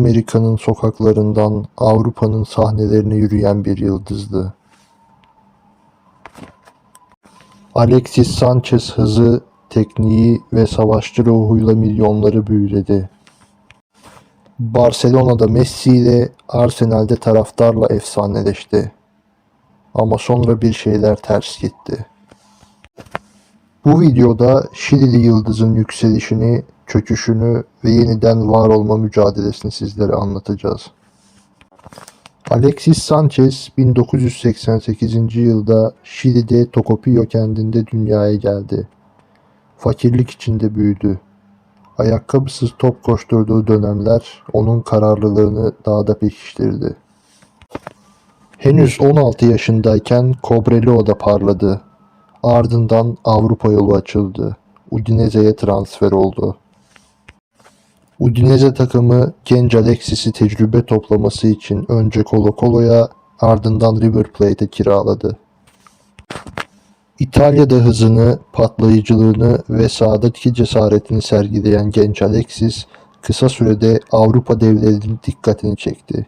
Amerika'nın sokaklarından Avrupa'nın sahnelerine yürüyen bir yıldızdı. Alexis Sanchez hızı, tekniği ve savaşçı ruhuyla milyonları büyüledi. Barcelona'da Messi ile Arsenal'de taraftarla efsaneleşti. Ama sonra bir şeyler ters gitti. Bu videoda Şilili yıldızın yükselişini, çöküşünü ve yeniden var olma mücadelesini sizlere anlatacağız. Alexis Sanchez 1988. yılda Şili'de Tocopillo kentinde dünyaya geldi. Fakirlik içinde büyüdü. Ayakkabısız top koşturduğu dönemler onun kararlılığını daha da pekiştirdi. Henüz 16 yaşındayken Cobreloa'da parladı. Ardından Avrupa yolu açıldı. Udinese'ye transfer oldu. Udinese takımı genç Alexis'i tecrübe toplaması için önce Colo Colo'ya ardından River Plate'e kiraladı. İtalya'da hızını, patlayıcılığını ve sahadaki cesaretini sergileyen genç Alexis kısa sürede Avrupa devlerinin dikkatini çekti.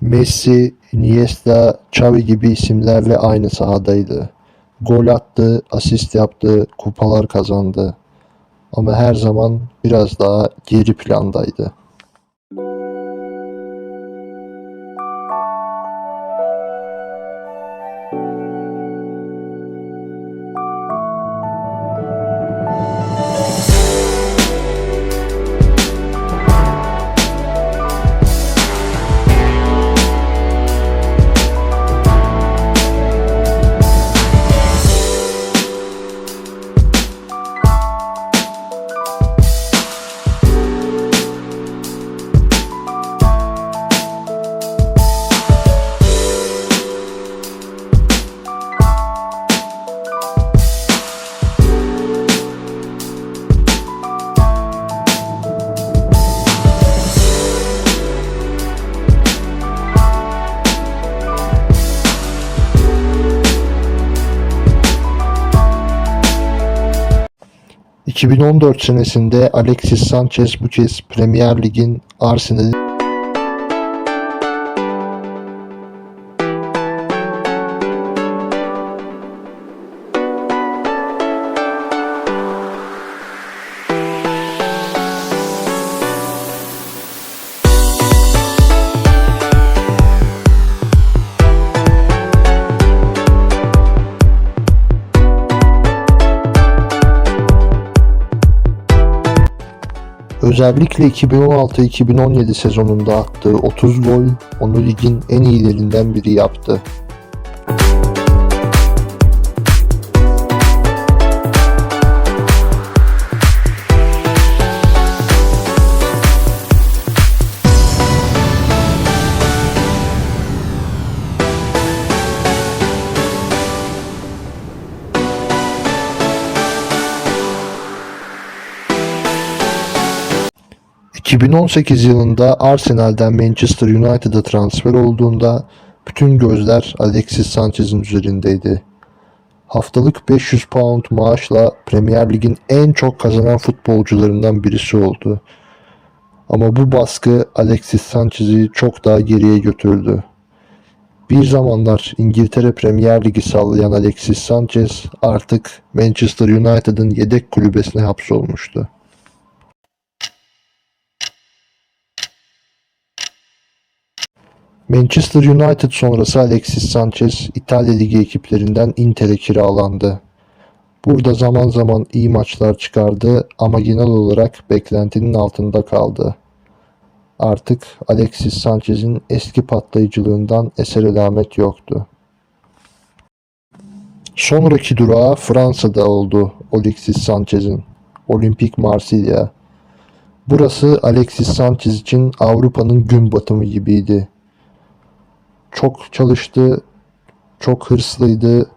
Messi, Iniesta, Xavi gibi isimlerle aynı sahadaydı. Gol attı, asist yaptı, kupalar kazandı. Ama her zaman biraz daha geri plandaydı. ...2014 senesinde Alexis Sanchez bu kez Premier Lig'in Arsenal'i Özellikle 2016-2017 sezonunda attığı 30 gol onu ligin en iyilerinden biri yaptı. ...2018 yılında Arsenal'den Manchester United'a transfer olduğunda... ...bütün gözler Alexis Sanchez'in üzerindeydi. Haftalık 500 pound maaşla Premier Lig'in en çok kazanan futbolcularından birisi oldu. Ama bu baskı Alexis Sanchez'i çok daha geriye götürdü. Bir zamanlar İngiltere Premier Ligi sallayan Alexis Sanchez artık Manchester United'ın yedek kulübesine hapsolmuştu. Manchester United sonrası Alexis Sanchez İtalya Ligi ekiplerinden Inter'e kiralandı. Burada zaman zaman iyi maçlar çıkardı ama genel olarak beklentinin altında kaldı. Artık Alexis Sanchez'in eski patlayıcılığından eser alamet yoktu. Sonraki durağı Fransa'da oldu Alexis Sanchez'in. Olympique Marsilya. Burası Alexis Sanchez için Avrupa'nın gün batımı gibiydi. Çok çalıştı, çok hırslıydı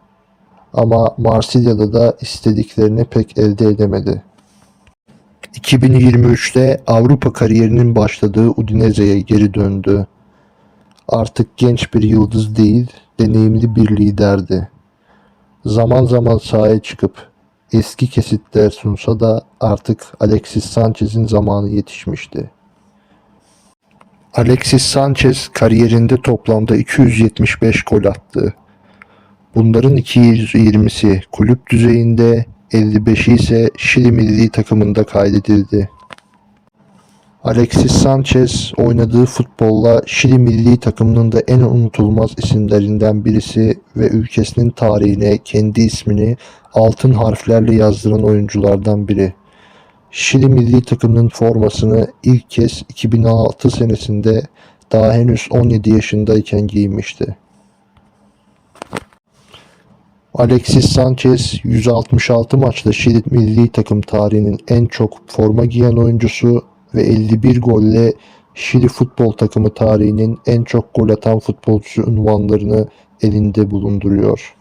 ama Marsilya'da da istediklerini pek elde edemedi. 2023'te Avrupa kariyerinin başladığı Udinese'ye geri döndü. Artık genç bir yıldız değil, deneyimli bir liderdi. Zaman zaman sahaya çıkıp eski kesitler sunsa da artık Alexis Sanchez'in zamanı yetişmişti. Alexis Sanchez kariyerinde toplamda 275 gol attı. Bunların 220'si kulüp düzeyinde, 55'i ise Şili milli takımında kaydedildi. Alexis Sanchez oynadığı futbolla Şili milli takımının da en unutulmaz isimlerinden birisi ve ülkesinin tarihine kendi ismini altın harflerle yazdıran oyunculardan biri. Şili milli takımının formasını ilk kez 2006 senesinde daha henüz 17 yaşındayken giymişti. Alexis Sanchez 166 maçta Şili milli takım tarihinin en çok forma giyen oyuncusu ve 51 golle Şili futbol takımı tarihinin en çok gol atan futbolcusu unvanlarını elinde bulunduruyor.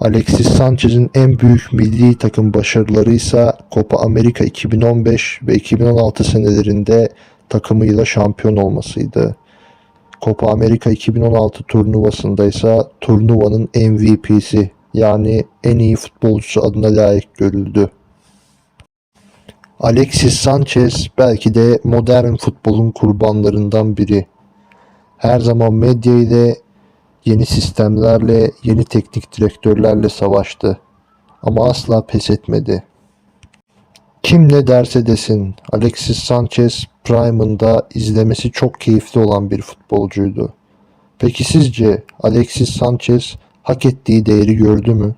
Alexis Sanchez'in en büyük milli takım başarıları ise Copa America 2015 ve 2016 senelerinde takımıyla şampiyon olmasıydı. Copa America 2016 turnuvasında ise turnuvanın MVP'si yani en iyi futbolcusu adına layık görüldü. Alexis Sanchez belki de modern futbolun kurbanlarından biri. Her zaman medya ile yeni sistemlerle, yeni teknik direktörlerle savaştı. Ama asla pes etmedi. Kim ne derse desin Alexis Sanchez prime'ında izlemesi çok keyifli olan bir futbolcuydu. Peki sizce Alexis Sanchez hak ettiği değeri gördü mü?